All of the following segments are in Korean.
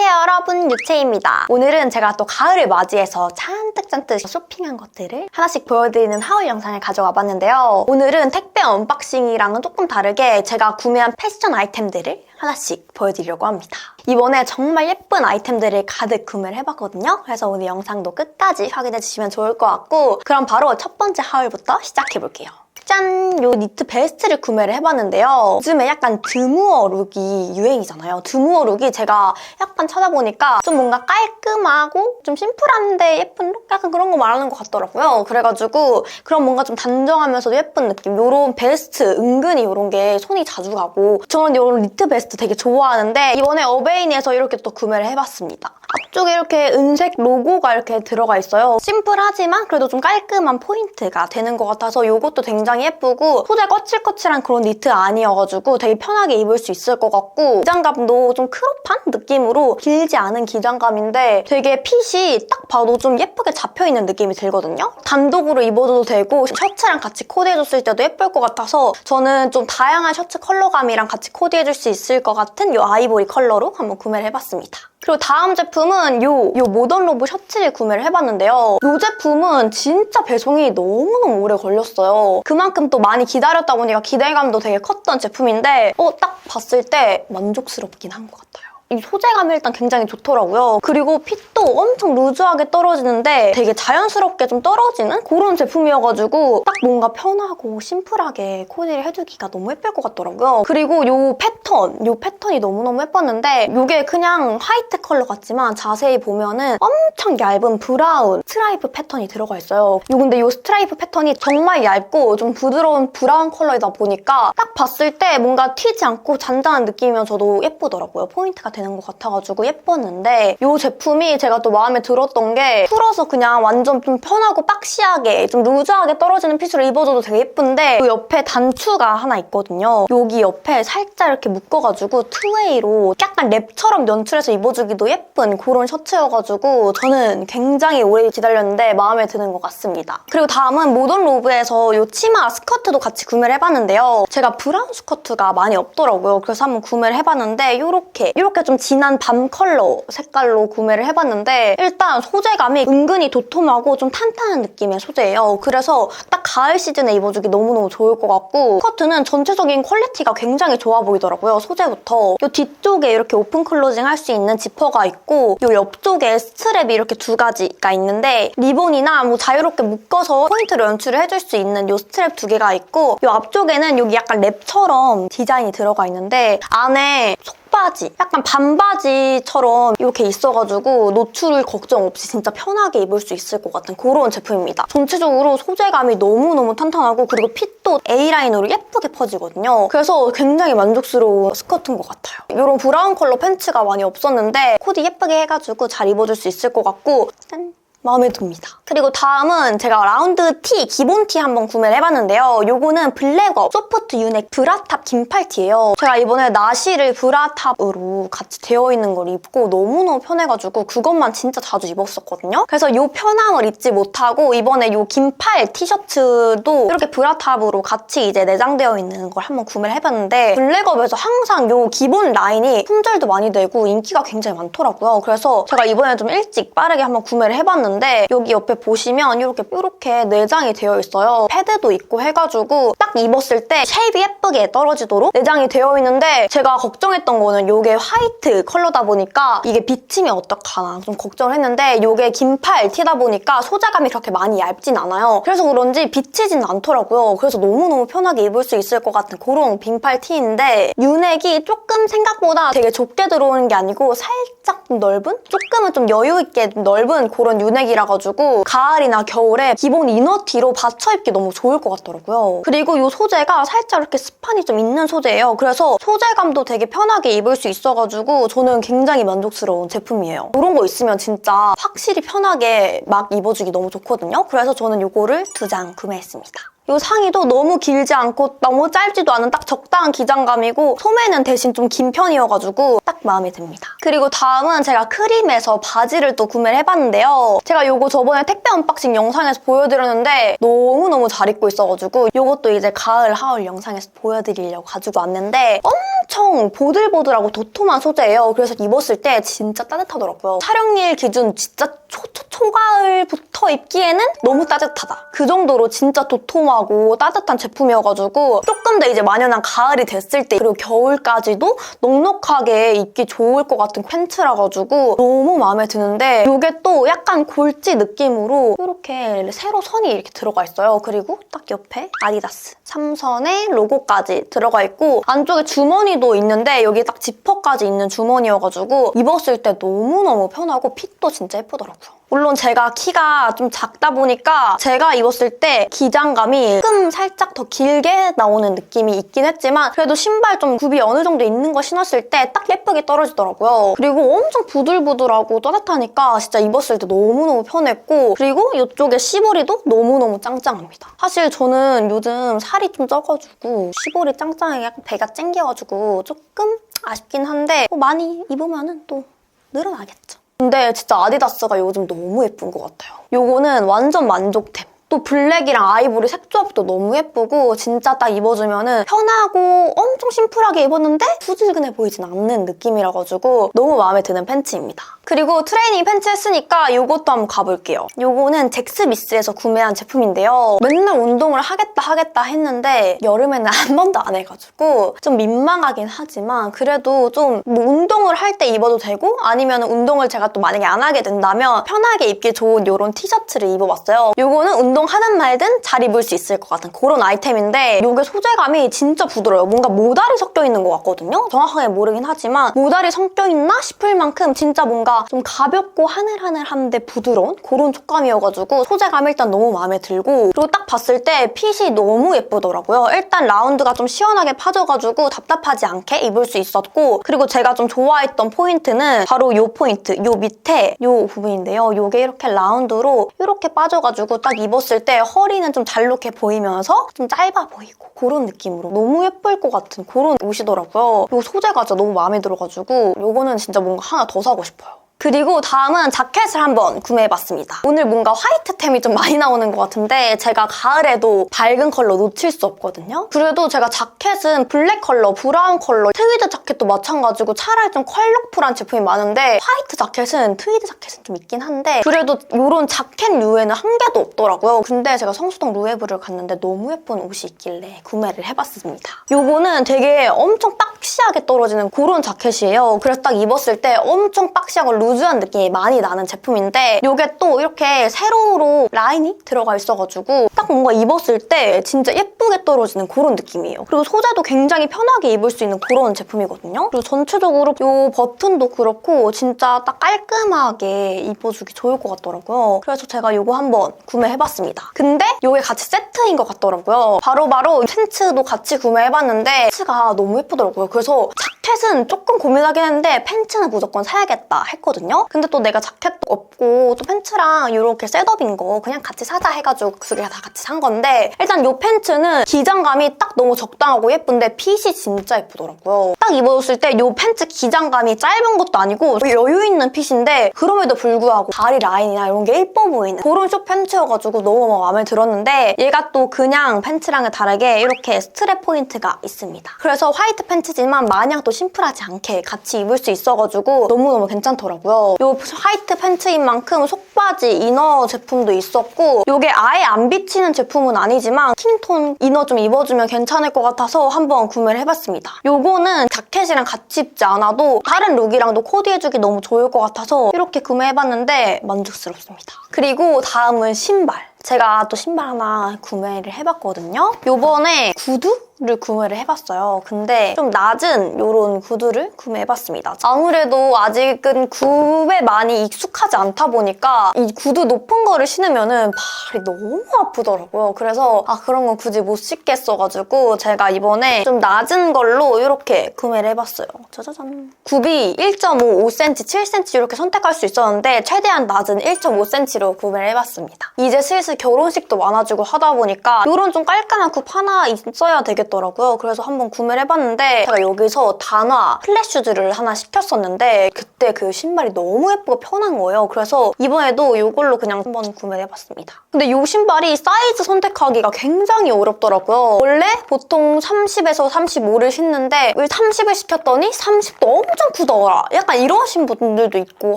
안녕하세요 여러분. 유채입니다. 오늘은 제가 또 가을을 맞이해서 잔뜩잔뜩 쇼핑한 것들을 하나씩 보여드리는 하울 영상을 가져와 봤는데요. 오늘은 택배 언박싱이랑은 조금 다르게 제가 구매한 패션 아이템들을 하나씩 보여드리려고 합니다. 이번에 정말 예쁜 아이템들을 가득 구매를 해봤거든요. 그래서 오늘 영상도 끝까지 확인해주시면 좋을 것 같고 그럼 바로 첫 번째 하울부터 시작해볼게요 짠! 요 니트 베스트를 구매를 해봤는데요. 요즘에 약간 드무어 룩이 유행이잖아요. 드무어 룩이 제가 약간 찾아보니까 좀 뭔가 깔끔하고 좀 심플한데 예쁜 룩? 약간 그런 거 말하는 것 같더라고요. 그래가지고 그런 뭔가 좀 단정하면서도 예쁜 느낌. 요런 베스트 은근히 요런 게 손이 자주 가고 저는 요런 니트 베스트 되게 좋아하는데 이번에 어베인에서 이렇게 또 구매를 해봤습니다. 앞쪽에 이렇게 은색 로고가 이렇게 들어가 있어요. 심플하지만 그래도 좀 깔끔한 포인트가 되는 것 같아서 이것도 굉장히 예쁘고 소재 거칠거칠한 그런 니트 아니어가지고 되게 편하게 입을 수 있을 것 같고 기장감도 좀 크롭한 느낌으로 길지 않은 기장감인데 되게 핏이 딱 봐도 좀 예쁘게 잡혀있는 느낌이 들거든요. 단독으로 입어도 되고 셔츠랑 같이 코디해줬을 때도 예쁠 것 같아서 저는 좀 다양한 셔츠 컬러감이랑 같이 코디해줄 수 있을 것 같은 이 아이보리 컬러로 한번 구매를 해봤습니다. 그리고 다음 제품은 요, 요 모던 로브 셔츠를 구매를 해봤는데요. 이 제품은 진짜 배송이 너무너무 오래 걸렸어요. 그만큼 또 많이 기다렸다 보니까 기대감도 되게 컸던 제품인데 어, 딱 봤을 때 만족스럽긴 한 것 같아요. 이 소재감이 일단 굉장히 좋더라고요. 그리고 핏도 엄청 루즈하게 떨어지는데 되게 자연스럽게 좀 떨어지는 그런 제품이어가지고 딱 뭔가 편하고 심플하게 코디를 해주기가 너무 예쁠 것 같더라고요. 그리고 이 패턴, 이 패턴이 너무너무 예뻤는데 이게 그냥 화이트 컬러 같지만 자세히 보면은 엄청 얇은 브라운 스트라이프 패턴이 들어가 있어요. 요 근데 이 스트라이프 패턴이 정말 얇고 좀 부드러운 브라운 컬러이다 보니까 딱 봤을 때 뭔가 튀지 않고 잔잔한 느낌이면서도 예쁘더라고요. 포인트가 되는 것 같아가지고 예뻤는데 이 제품이 제가 또 마음에 들었던 게 풀어서 그냥 완전 좀 편하고 박시하게 좀 루즈하게 떨어지는 핏으로 입어줘도 되게 예쁜데 그 옆에 단추가 하나 있거든요. 여기 옆에 살짝 이렇게 묶어가지고 투웨이로 약간 랩처럼 연출해서 입어주기도 예쁜 그런 셔츠여가지고 저는 굉장히 오래 기다렸는데 마음에 드는 것 같습니다. 그리고 다음은 모던 로브에서 이 치마 스커트도 같이 구매를 해봤는데요. 제가 브라운 스커트가 많이 없더라고요. 그래서 한번 구매를 해봤는데 이렇게 이렇게 좀 진한 밤 컬러 색깔로 구매를 해봤는데 일단 소재감이 은근히 도톰하고 좀 탄탄한 느낌의 소재예요. 그래서 딱 가을 시즌에 입어주기 너무너무 좋을 것 같고 스커트는 전체적인 퀄리티가 굉장히 좋아 보이더라고요. 소재부터 이 뒤쪽에 이렇게 오픈 클로징 할 수 있는 지퍼가 있고 이 옆쪽에 스트랩이 이렇게 두 가지가 있는데 리본이나 뭐 자유롭게 묶어서 포인트로 연출을 해줄 수 있는 이 스트랩 두 개가 있고 이 앞쪽에는 여기 약간 랩처럼 디자인이 들어가 있는데 안에 속 바지, 약간 반바지처럼 이렇게 있어가지고 노출 걱정 없이 진짜 편하게 입을 수 있을 것 같은 그런 제품입니다. 전체적으로 소재감이 너무너무 탄탄하고 그리고 핏도 A라인으로 예쁘게 퍼지거든요. 그래서 굉장히 만족스러운 스커트인 것 같아요. 이런 브라운 컬러 팬츠가 많이 없었는데 코디 예쁘게 해가지고 잘 입어줄 수 있을 것 같고 짠! 마음에 듭니다. 그리고 다음은 제가 라운드 티, 기본 티 한번 구매를 해봤는데요. 요거는 블랙업 소프트 유넥 브라탑 긴팔 티예요. 제가 이번에 나시를 브라탑으로 같이 되어 있는 걸 입고 너무너무 편해가지고 그것만 진짜 자주 입었었거든요. 그래서 요 편함을 잊지 못하고 이번에 요 긴팔 티셔츠도 이렇게 브라탑으로 같이 이제 내장되어 있는 걸 한번 구매를 해봤는데 블랙업에서 항상 요 기본 라인이 품절도 많이 되고 인기가 굉장히 많더라고요. 그래서 제가 이번에 좀 일찍 빠르게 한번 구매를 해봤는데 여기 옆에 보시면 이렇게 이렇게 내장이 되어 있어요. 패드도 있고 해가지고 딱 입었을 때 쉐입이 예쁘게 떨어지도록 내장이 되어 있는데 제가 걱정했던 거는 이게 화이트 컬러다 보니까 이게 비치면 어떡하나 좀 걱정을 했는데 이게 긴팔 티다 보니까 소재감이 그렇게 많이 얇진 않아요. 그래서 그런지 비치진 않더라고요. 그래서 너무너무 편하게 입을 수 있을 것 같은 그런 빈팔 티인데 유넥이 조금 생각보다 되게 좁게 들어오는 게 아니고 살짝 넓은? 조금은 좀 여유 있게 넓은 그런 유넥 이라 가지고 가을이나 겨울에 기본 이너티로 받쳐 입기 너무 좋을 것 같더라고요. 그리고 이 소재가 살짝 이렇게 스판이 좀 있는 소재예요. 그래서 소재감도 되게 편하게 입을 수 있어가지고 저는 굉장히 만족스러운 제품이에요. 이런 거 있으면 진짜 확실히 편하게 막 입어주기 너무 좋거든요. 그래서 저는 이거를 두 장 구매했습니다. 이 상의도 너무 길지 않고 너무 짧지도 않은 딱 적당한 기장감이고 소매는 대신 좀 긴 편이어가지고 딱딱 마음에 듭니다. 그리고 다음은 제가 크림에서 바지를 또 구매를 해봤는데요. 제가 요거 저번에 택배 언박싱 영상에서 보여드렸는데 너무너무 잘 입고 있어가지고 요것도 이제 가을, 하울 영상에서 보여드리려고 가지고 왔는데 엄청 보들보들하고 도톰한 소재예요. 그래서 입었을 때 진짜 따뜻하더라고요. 촬영일 기준 진짜 초, 초, 초가을부터 입기에는 너무 따뜻하다. 그 정도로 진짜 도톰하고 따뜻한 제품이어가지고 조금 더 이제 만연한 가을이 됐을 때 그리고 겨울까지도 넉넉하게 입기 좋을 것 같은 팬츠라 가지고 너무 마음에 드는데 이게 또 약간 골지 느낌으로 이렇게 세로 선이 이렇게 들어가 있어요. 그리고 딱 옆에 아디다스 삼선의 로고까지 들어가 있고 안쪽에 주머니도 있는데 여기 딱 지퍼까지 있는 주머니여가지고 입었을 때 너무너무 편하고 핏도 진짜 예쁘더라고요. 물론 제가 키가 좀 작다 보니까 제가 입었을 때 기장감이 조금 살짝 더 길게 나오는 느낌이 있긴 했지만 그래도 신발 좀 굽이 어느 정도 있는 거 신었을 때 딱 예쁘게 떨어지더라고요. 그리고 엄청 부들부들하고 따뜻하니까 진짜 입었을 때 너무너무 편했고 그리고 이쪽에 시보리도 너무너무 짱짱합니다. 사실 저는 요즘 살이 좀 쪄가지고 시보리 짱짱하게 약간 배가 쨍겨가지고 조금 아쉽긴 한데 뭐 많이 입으면 또 늘어나겠죠. 근데 진짜 아디다스가 요즘 너무 예쁜 것 같아요. 요거는 완전 만족템. 또 블랙이랑 아이보리 색 조합도 너무 예쁘고 진짜 딱 입어주면은 편하고 엄청 심플하게 입었는데 후질근해 보이진 않는 느낌이라 가지고 너무 마음에 드는 팬츠입니다. 그리고 트레이닝 팬츠 했으니까 요것도 한번 가볼게요. 요거는 잭스미스에서 구매한 제품인데요. 맨날 운동을 하겠다 하겠다 했는데 여름에는 한 번도 안 해가지고 좀 민망하긴 하지만 그래도 좀 뭐 운동을 할 때 입어도 되고 아니면 운동을 제가 또 만약에 안 하게 된다면 편하게 입기 좋은 이런 티셔츠를 입어봤어요. 요거는 운동하는 말든 잘 입을 수 있을 것 같은 그런 아이템인데 요게 소재감이 진짜 부드러워요. 뭔가 모달이 섞여 있는 것 같거든요. 정확하게 모르긴 하지만 모달이 섞여 있나 싶을 만큼 진짜 뭔가 좀 가볍고 하늘하늘한데 부드러운 그런 촉감이어가지고 소재감 일단 너무 마음에 들고 그리고 딱 봤을 때 핏이 너무 예쁘더라고요. 일단 라운드가 좀 시원하게 파져가지고 답답하지 않게 입을 수 있었고 그리고 제가 좀 좋아했던 포인트는 바로 요 포인트, 요 밑에 요 부분인데요. 요게 이렇게 라운드로 이렇게 빠져가지고 딱 입었을 때 허리는 좀 잘록해 보이면서 좀 짧아 보이고 그런 느낌으로 너무 예쁠 것 같은 그런 옷이더라고요. 요 소재가 진짜 너무 마음에 들어가지고 요거는 진짜 뭔가 하나 더 사고 싶어요. 그리고 다음은 자켓을 한번 구매해봤습니다. 오늘 뭔가 화이트템이 좀 많이 나오는 것 같은데 제가 가을에도 밝은 컬러 놓칠 수 없거든요. 그래도 제가 자켓은 블랙 컬러, 브라운 컬러, 트위드 자켓도 마찬가지고 차라리 좀 컬러풀한 제품이 많은데 화이트 자켓은 트위드 자켓은 좀 있긴 한데 그래도 이런 자켓 류에는 한 개도 없더라고요. 근데 제가 성수동 루에브를 갔는데 너무 예쁜 옷이 있길래 구매를 해봤습니다. 요거는 되게 엄청 박시하게 떨어지는 그런 자켓이에요. 그래서 딱 입었을 때 엄청 박시하고 루 즈한 느낌이 많이 나는 제품인데 이게 또 이렇게 세로로 라인이 들어가 있어가지고 딱 뭔가 입었을 때 진짜 예쁘게 떨어지는 그런 느낌이에요. 그리고 소재도 굉장히 편하게 입을 수 있는 그런 제품이거든요. 그리고 전체적으로 이 버튼도 그렇고 진짜 딱 깔끔하게 입어주기 좋을 것 같더라고요. 그래서 제가 이거 한번 구매해봤습니다. 근데 이게 같이 세트인 것 같더라고요. 바로바로 팬츠도 같이 구매해봤는데 팬츠가 너무 예쁘더라고요. 그래서 자켓은 조금 고민하긴 했는데 팬츠는 무조건 사야겠다 했거든요. 근데 또 내가 자켓도 없고 또 팬츠랑 이렇게 셋업인 거 그냥 같이 사자 해가지고 두 개 다 같이 산 건데 일단 이 팬츠는 기장감이 딱 너무 적당하고 예쁜데 핏이 진짜 예쁘더라고요. 딱 입었을 때 이 팬츠 기장감이 짧은 것도 아니고 여유 있는 핏인데 그럼에도 불구하고 다리 라인이나 이런 게 예뻐 보이는 그런 숏 팬츠여가지고 너무 마음에 들었는데 얘가 또 그냥 팬츠랑은 다르게 이렇게 스트랩 포인트가 있습니다. 그래서 화이트 팬츠지만 마냥 또 심플하지 않게 같이 입을 수 있어가지고 너무너무 괜찮더라고요. 이 화이트 팬츠인 만큼 속바지 이너 제품도 있었고 이게 아예 안 비치는 제품은 아니지만 킹톤 이너 좀 입어주면 괜찮을 것 같아서 한번 구매를 해봤습니다. 요거는 자켓이랑 같이 입지 않아도 다른 룩이랑도 코디해주기 너무 좋을 것 같아서 이렇게 구매해봤는데 만족스럽습니다. 그리고 다음은 신발. 제가 또 신발 하나 구매를 해봤거든요. 요번에 구두 를 구매를 해봤어요. 근데 좀 낮은 이런 구두를 구매해봤습니다. 아무래도 아직은 굽에 많이 익숙하지 않다 보니까 이 구두 높은 거를 신으면은 발이 너무 아프더라고요. 그래서 아 그런 건 굳이 못 신겠어가지고 제가 이번에 좀 낮은 걸로 이렇게 구매를 해봤어요. 짜자잔. 굽이 1.5, 5cm, 7cm 이렇게 선택할 수 있었는데 최대한 낮은 1.5cm로 구매를 해봤습니다. 이제 슬슬 결혼식도 많아지고 하다 보니까 이런 좀 깔끔한 굽 하나 있어야 되겠다 모르겠더라고요. 그래서 한번 구매를 해봤는데 제가 여기서 단화 플랫 슈즈를 하나 시켰었는데 그때 그 신발이 너무 예쁘고 편한 거예요. 그래서 이번에도 이걸로 그냥 한번 구매를 해봤습니다. 근데 이 신발이 사이즈 선택하기가 굉장히 어렵더라고요. 원래 보통 30에서 35를 신는데 왜 30을 시켰더니 30도 엄청 크더라. 약간 이러신 분들도 있고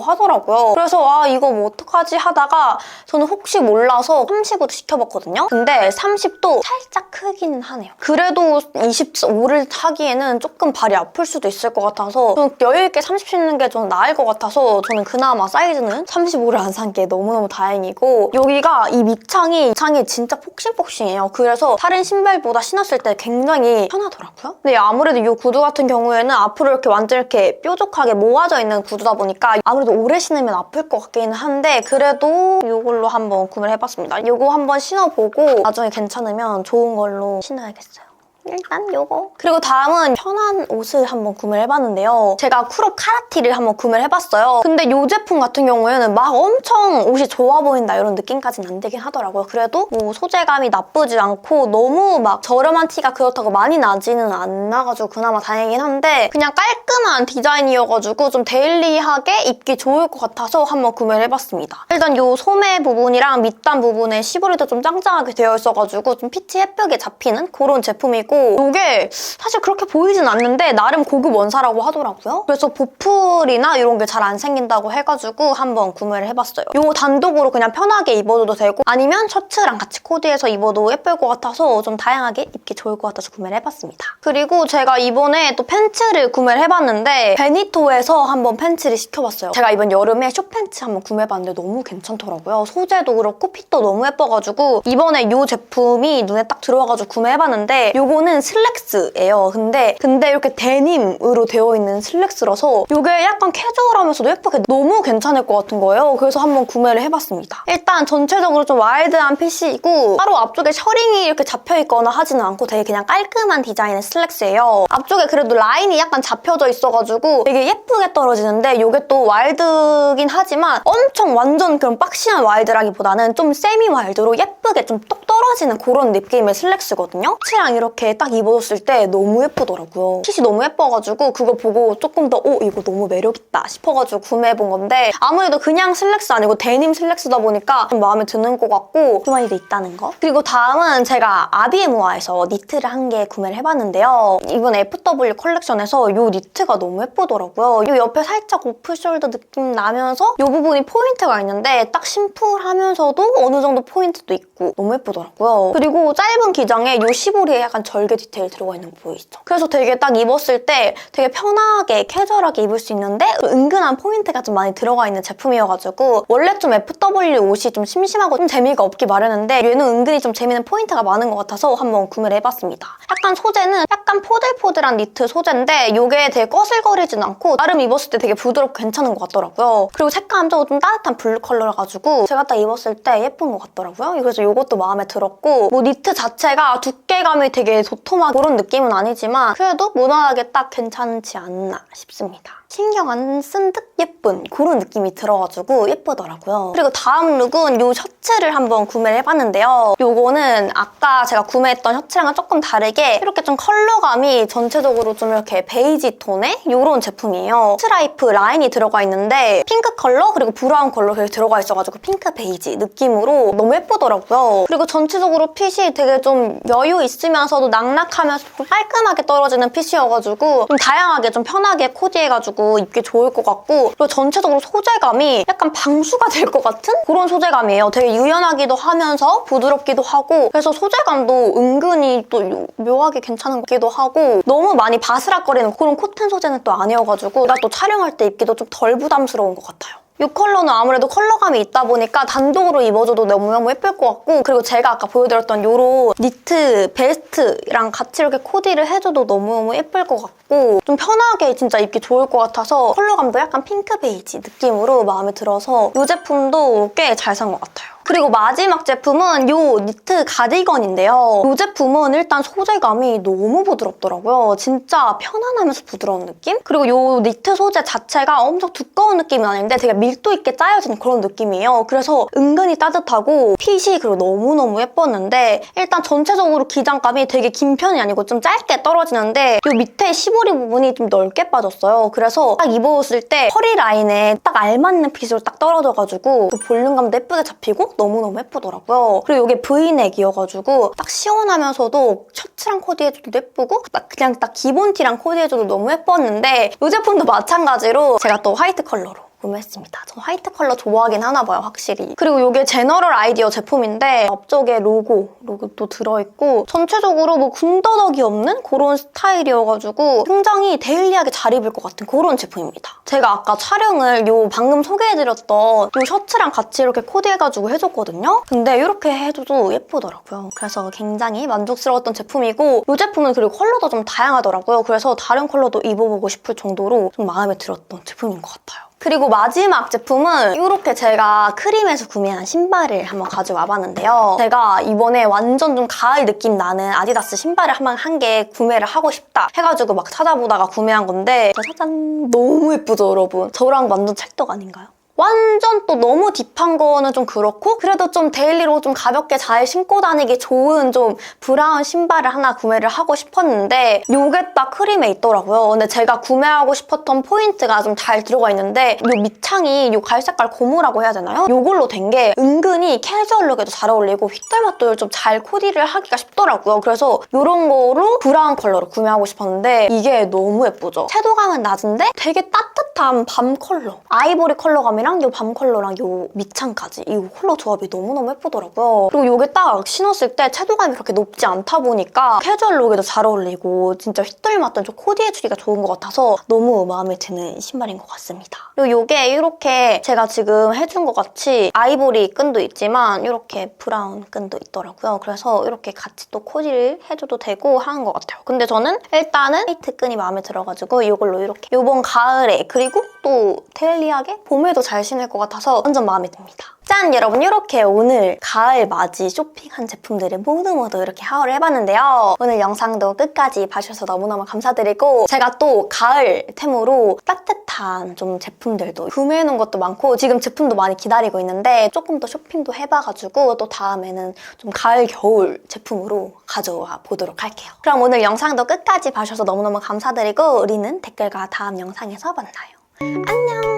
하더라고요. 그래서 아 이거 뭐 어떡하지 하다가 저는 혹시 몰라서 30으로 시켜봤거든요. 근데 30도 살짝 크기는 하네요. 그래도 25를 타기에는 조금 발이 아플 수도 있을 것 같아서 좀 여유있게 30 신는 게 좀 나을 것 같아서 저는 그나마 사이즈는 35를 안 산 게 너무너무 다행이고 여기가 이 밑창이 밑창이 진짜 폭신폭신해요. 그래서 다른 신발보다 신었을 때 굉장히 편하더라고요. 근데 아무래도 이 구두 같은 경우에는 앞으로 이렇게 완전 이렇게 뾰족하게 모아져 있는 구두다 보니까 아무래도 오래 신으면 아플 것 같기는 한데 그래도 이걸로 한번 구매를 해봤습니다. 이거 한번 신어보고 나중에 괜찮으면 좋은 걸로 신어야겠어요. 일단 요거. 그리고 다음은 편한 옷을 한번 구매를 해봤는데요. 제가 쿠로 카라티를 한번 구매를 해봤어요. 근데 이 제품 같은 경우에는 막 엄청 옷이 좋아 보인다 이런 느낌까지는 안 되긴 하더라고요. 그래도 뭐 소재감이 나쁘지 않고 너무 막 저렴한 티가 그렇다고 많이 나지는 않아가지고 그나마 다행이긴 한데 그냥 깔끔한 디자인이어가지고 좀 데일리하게 입기 좋을 것 같아서 한번 구매를 해봤습니다. 일단 이 소매 부분이랑 밑단 부분에 시보리도 좀 짱짱하게 되어 있어가지고 좀 핏이 예쁘게 잡히는 그런 제품이고 이게 사실 그렇게 보이진 않는데 나름 고급 원사라고 하더라고요. 그래서 보풀이나 이런 게 잘 안 생긴다고 해가지고 한번 구매를 해봤어요. 이 단독으로 그냥 편하게 입어도 되고 아니면 셔츠랑 같이 코디해서 입어도 예쁠 것 같아서 좀 다양하게 입기 좋을 것 같아서 구매를 해봤습니다. 그리고 제가 이번에 또 팬츠를 구매를 해봤는데 베니토에서 한번 팬츠를 시켜봤어요. 제가 이번 여름에 숏팬츠 한번 구매해봤는데 너무 괜찮더라고요. 소재도 그렇고 핏도 너무 예뻐가지고 이번에 이 제품이 눈에 딱 들어와가지고 구매해봤는데 이거는 슬랙스예요. 근데 근데 이렇게 데님으로 되어 있는 슬랙스라서 이게 약간 캐주얼하면서도 예쁘게 너무 괜찮을 것 같은 거예요. 그래서 한번 구매를 해봤습니다. 일단 전체적으로 좀 와일드한 핏이고 따로 앞쪽에 셔링이 이렇게 잡혀있거나 하지는 않고 되게 그냥 깔끔한 디자인의 슬랙스예요. 앞쪽에 그래도 라인이 약간 잡혀져 있어가지고 되게 예쁘게 떨어지는데 이게 또 와일드긴 하지만 엄청 완전 그런 박시한 와일드라기보다는 좀 세미 와일드로 예쁘게 좀 똑 떨어지는 그런 느낌의 슬랙스거든요. 치랑 이렇게 딱 입어줬을 때 너무 예쁘더라고요. 핏이 너무 예뻐가지고 그거 보고 조금 더 오, 이거 너무 매력있다 싶어가지고 구매해본 건데 아무래도 그냥 슬랙스 아니고 데님 슬랙스다 보니까 좀 마음에 드는 것 같고 그만이도 있다는 거. 그리고 다음은 제가 아비에모아에서 니트를 한 개 구매를 해봤는데요. 이번 FW 컬렉션에서 이 니트가 너무 예쁘더라고요. 이 옆에 살짝 오프숄더 느낌 나면서 이 부분이 포인트가 있는데 딱 심플하면서도 어느 정도 포인트도 있고 너무 예쁘더라고요. 그리고 짧은 기장에 이 시보리에 약간 절개 디테일 들어가 있는 거 보이시죠? 그래서 되게 딱 입었을 때 되게 편하게 캐주얼하게 입을 수 있는데 은근한 포인트가 좀 많이 들어가 있는 제품이어가지고 원래 좀 FW 옷이 좀 심심하고 좀 재미가 없기 마련인데 얘는 은근히 좀 재미있는 포인트가 많은 것 같아서 한번 구매를 해봤습니다. 약간 소재는 약간 포들포들한 니트 소재인데 이게 되게 꺼슬거리진 않고 나름 입었을 때 되게 부드럽고 괜찮은 것 같더라고요. 그리고 색감도 좀 따뜻한 블루 컬러라가지고 제가 딱 입었을 때 예쁜 것 같더라고요. 그래서 이것도 마음에 들었고 뭐 니트 자체가 두께감이 되게 도톰한 그런 느낌은 아니지만 그래도 무난하게 딱 괜찮지 않나 싶습니다. 신경 안 쓴 듯 예쁜 그런 느낌이 들어가지고 예쁘더라고요. 그리고 다음 룩은 이 셔츠를 한번 구매를 해봤는데요. 이거는 아까 제가 구매했던 셔츠랑은 조금 다르게 이렇게 좀 컬러감이 전체적으로 좀 이렇게 베이지 톤의 이런 제품이에요. 스트라이프 라인이 들어가 있는데 핑크 컬러 그리고 브라운 컬러 이렇게 들어가 있어가지고 핑크 베이지 느낌으로 너무 예쁘더라고요. 그리고 전체적으로 핏이 되게 좀 여유 있으면서도 낙낙하면서 좀 깔끔하게 떨어지는 핏이어가지고 좀 다양하게 좀 편하게 코디해가지고 입기 좋을 것 같고 그리고 전체적으로 소재감이 약간 방수가 될 것 같은 그런 소재감이에요. 되게 유연하기도 하면서 부드럽기도 하고 그래서 소재감도 은근히 또 묘하게 괜찮은 것 같기도 하고 너무 많이 바스락거리는 그런 코튼 소재는 또 아니어가지고 나 또 촬영할 때 입기도 좀 덜 부담스러운 것 같아요. 이 컬러는 아무래도 컬러감이 있다 보니까 단독으로 입어줘도 너무너무 예쁠 것 같고 그리고 제가 아까 보여드렸던 요런 니트 베스트랑 같이 이렇게 코디를 해줘도 너무너무 예쁠 것 같고 좀 편하게 진짜 입기 좋을 것 같아서 컬러감도 약간 핑크 베이지 느낌으로 마음에 들어서 이 제품도 꽤 잘 산 것 같아요. 그리고 마지막 제품은 요 니트 가디건인데요. 이 제품은 일단 소재감이 너무 부드럽더라고요. 진짜 편안하면서 부드러운 느낌? 그리고 요 니트 소재 자체가 엄청 두꺼운 느낌은 아닌데 되게 밀도 있게 짜여진 그런 느낌이에요. 그래서 은근히 따뜻하고 핏이 그리고 너무너무 예뻤는데 일단 전체적으로 기장감이 되게 긴 편이 아니고 좀 짧게 떨어지는데 요 밑에 시보리 부분이 좀 넓게 빠졌어요. 그래서 딱 입었을 때 허리 라인에 딱 알맞는 핏으로 딱 떨어져가지고 그 볼륨감도 예쁘게 잡히고 너무너무 예쁘더라고요. 그리고 이게 브이넥이어가지고 딱 시원하면서도 셔츠랑 코디해줘도 예쁘고 딱 그냥 딱 기본 티랑 코디해줘도 너무 예뻤는데 이 제품도 마찬가지로 제가 또 화이트 컬러로 구매했습니다. 전 화이트 컬러 좋아하긴 하나 봐요, 확실히. 그리고 이게 제너럴 아이디어 제품인데 앞쪽에 로고, 로고도 들어있고 전체적으로 뭐 군더더기 없는 그런 스타일이어가지고 굉장히 데일리하게 잘 입을 것 같은 그런 제품입니다. 제가 아까 촬영을 요 방금 소개해드렸던 요 셔츠랑 같이 이렇게 코디해가지고 해줬거든요. 근데 이렇게 해줘도 예쁘더라고요. 그래서 굉장히 만족스러웠던 제품이고 이 제품은 그리고 컬러도 좀 다양하더라고요. 그래서 다른 컬러도 입어보고 싶을 정도로 좀 마음에 들었던 제품인 것 같아요. 그리고 마지막 제품은 이렇게 제가 크림에서 구매한 신발을 한번 가져와 봤는데요. 제가 이번에 완전 좀 가을 느낌 나는 아디다스 신발을 한번 한 개 구매를 하고 싶다 해가지고 막 찾아보다가 구매한 건데 짜잔 너무 예쁘죠 여러분? 저랑 완전 찰떡 아닌가요? 완전 또 너무 딥한 거는 좀 그렇고 그래도 좀 데일리로 좀 가볍게 잘 신고 다니기 좋은 좀 브라운 신발을 하나 구매를 하고 싶었는데 요게 딱 크림에 있더라고요. 근데 제가 구매하고 싶었던 포인트가 좀 잘 들어가 있는데 요 밑창이 요 갈색깔 고무라고 해야 되나요? 요걸로 된 게 은근히 캐주얼룩에도 잘 어울리고 휘떨맛도 좀 잘 코디를 하기가 쉽더라고요. 그래서 요런 거로 브라운 컬러로 구매하고 싶었는데 이게 너무 예쁘죠? 채도감은 낮은데 되게 따뜻한 밤 컬러 아이보리 컬러 감이 랑요밤 컬러랑 요 밑창까지 이 컬러 조합이 너무너무 예쁘더라고요. 그리고 요게 딱 신었을 때 채도감이 그렇게 높지 않다 보니까 캐주얼 룩에도 잘 어울리고 진짜 휘떨맞던 좀 코디해주기가 좋은 것 같아서 너무 마음에 드는 신발인 것 같습니다. 그리고 요게 이렇게 제가 지금 해준 것 같이 아이보리 끈도 있지만 이렇게 브라운 끈도 있더라고요. 그래서 이렇게 같이 또 코디를 해줘도 되고 하는 것 같아요. 근데 저는 일단은 화이트 끈이 마음에 들어가지고 이걸로 이렇게 이번 가을에 그리고 또 데일리하게 봄에도 잘 신을 것 같아서 완전 마음에 듭니다. 짠! 여러분 이렇게 오늘 가을 맞이 쇼핑한 제품들을 모두 모두 이렇게 하울을 해봤는데요. 오늘 영상도 끝까지 봐주셔서 너무너무 감사드리고 제가 또 가을 템으로 따뜻한 좀 제품들도 구매해놓은 것도 많고 지금 제품도 많이 기다리고 있는데 조금 더 쇼핑도 해봐가지고 또 다음에는 좀 가을 겨울 제품으로 가져와 보도록 할게요. 그럼 오늘 영상도 끝까지 봐주셔서 너무너무 감사드리고 우리는 댓글과 다음 영상에서 만나요. 안녕!